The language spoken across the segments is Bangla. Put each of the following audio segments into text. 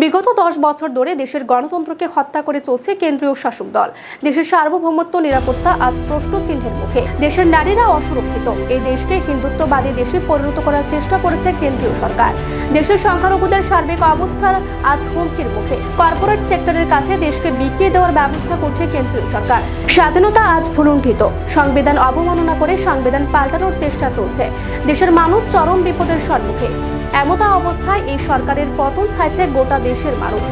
বিগত দশ বছর ধরে দেশের গণতন্ত্রকে হত্যা করে চলছে কেন্দ্রীয় শাসক দল। দেশের সার্বভৌমত্ব, নিরাপত্তা আজ প্রশ্ন চিহ্নের মুখে। দেশের নারীরা অসুরক্ষিত। এই দেশকে হিন্দুত্ববাদী দেশে পরিণত করার চেষ্টা করেছে কেন্দ্রীয় সরকার। দেশের সংখ্যালঘুদের সার্বিক অবস্থা আজ হুমকির মুখে। কর্পোরেট সেক্টরের কাছে দেশকে বিকিয়ে দেওয়ার ব্যবস্থা করছে কেন্দ্রীয় সরকার। স্বাধীনতা আজ ভুলুণ্ঠিত। সংবিধান অবমাননা করে সংবিধান পাল্টানোর চেষ্টা চলছে। দেশের মানুষ চরম বিপদের সম্মুখে। এমতা অবস্থায় এই সরকারের পতন ছাইছে গোটা দেশের মানুষ।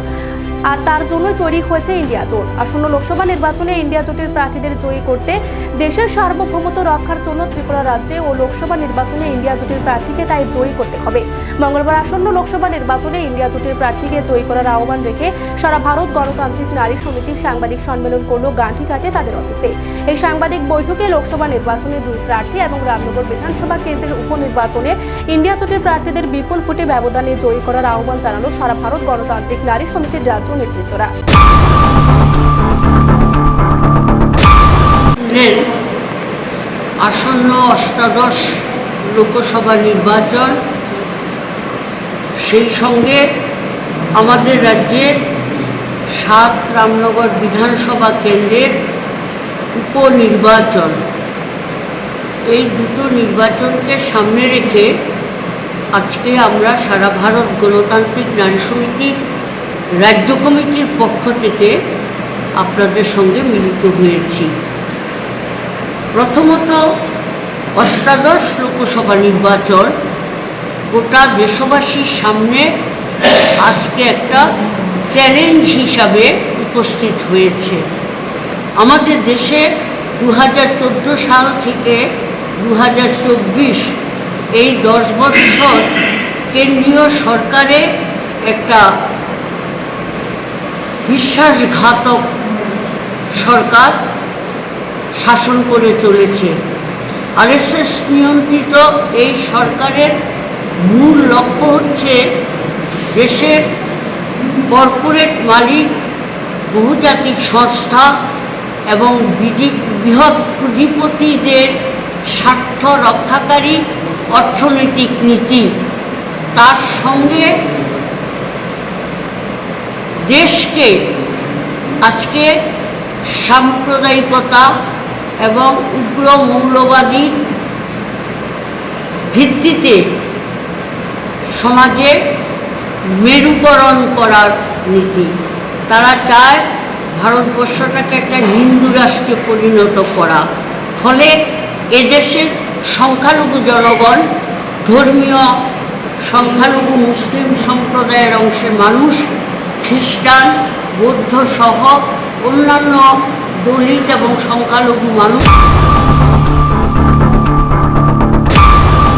আর তার জন্যই তৈরি হয়েছে ইন্ডিয়া জোট। আসন্ন লোকসভা নির্বাচনে ইন্ডিয়া জোটের প্রার্থীদের জয়ী করতে দেশের সার্বভৌমত্ব রক্ষার জন্য ত্রিপুরা রাজ্যে ও লোকসভা নির্বাচনে ইন্ডিয়া জোটের প্রার্থীকে তাই জয়ী করতে হবে। মঙ্গলবার আসন্ন লোকসভা নির্বাচনে ইন্ডিয়া জোটের প্রার্থীকে জয়ী করার আহ্বান রেখে সারা ভারত গণতান্ত্রিক নারী সমিতির সাংবাদিক সম্মেলন করল গান্ধীঘাটে তাদের অফিসে। এই সাংবাদিক বৈঠকে লোকসভা নির্বাচনে দুই প্রার্থী এবং রামনগর বিধানসভা কেন্দ্রের উপনির্বাচনে ইন্ডিয়া জোটের প্রার্থীদের বিপুল ভোটে ব্যবধানে জয়ী করার আহ্বান জানালো সারা ভারত গণতান্ত্রিক নারী সমিতির রাজ্য এর আসন্ন অষ্টাদশ লোকসভা নির্বাচন, সেই সঙ্গে আমাদের রাজ্যের সাত রামনগর বিধানসভা কেন্দ্রের উপনির্বাচন। এই দুটো নির্বাচনকে সামনে রেখে আজকে আমরা সারা ভারত গণতান্ত্রিক নারী সমিতির রাজ্য কমিটির পক্ষ থেকে আপনাদের সঙ্গে মিলিত হয়েছি। প্রথমত, অষ্টাদশ লোকসভা নির্বাচন। গোটা দেশবাসীর সামনে আজকে একটা চ্যালেঞ্জ হিসাবে উপস্থিত হয়েছে। আমাদের দেশে দু হাজার চোদ্দ সাল থেকে দু হাজার চব্বিশ এই দশ বছর কেন্দ্রীয় সরকারে একটা বিশ্বাসঘাতক সরকার শাসন করে চলেছে। আরএসএস নিয়ন্ত্রিত এই সরকারের মূল লক্ষ্য হচ্ছে দেশের কর্পোরেট মালিক, বহুজাতিক সংস্থা এবং বৃহৎ পুঁজিপতিদের স্বার্থ রক্ষাকারী অর্থনৈতিক নীতি। তার সঙ্গে দেশকে আজকে সাম্প্রদায়িকতা এবং উগ্র মৌলবাদী ভিত্তিতে সমাজে মেরুকরণ করার নীতি। তারা চায় ভারতবর্ষটাকে একটা হিন্দু রাষ্ট্রে পরিণত করা। ফলে এদেশের সংখ্যালঘু জনগণ, ধর্মীয় সংখ্যালঘু মুসলিম সম্প্রদায়ের অংশের মানুষ খ্রিস্টান বৌদ্ধ সহ অন্যান্য দলিত এবং সংখ্যালঘু মানুষ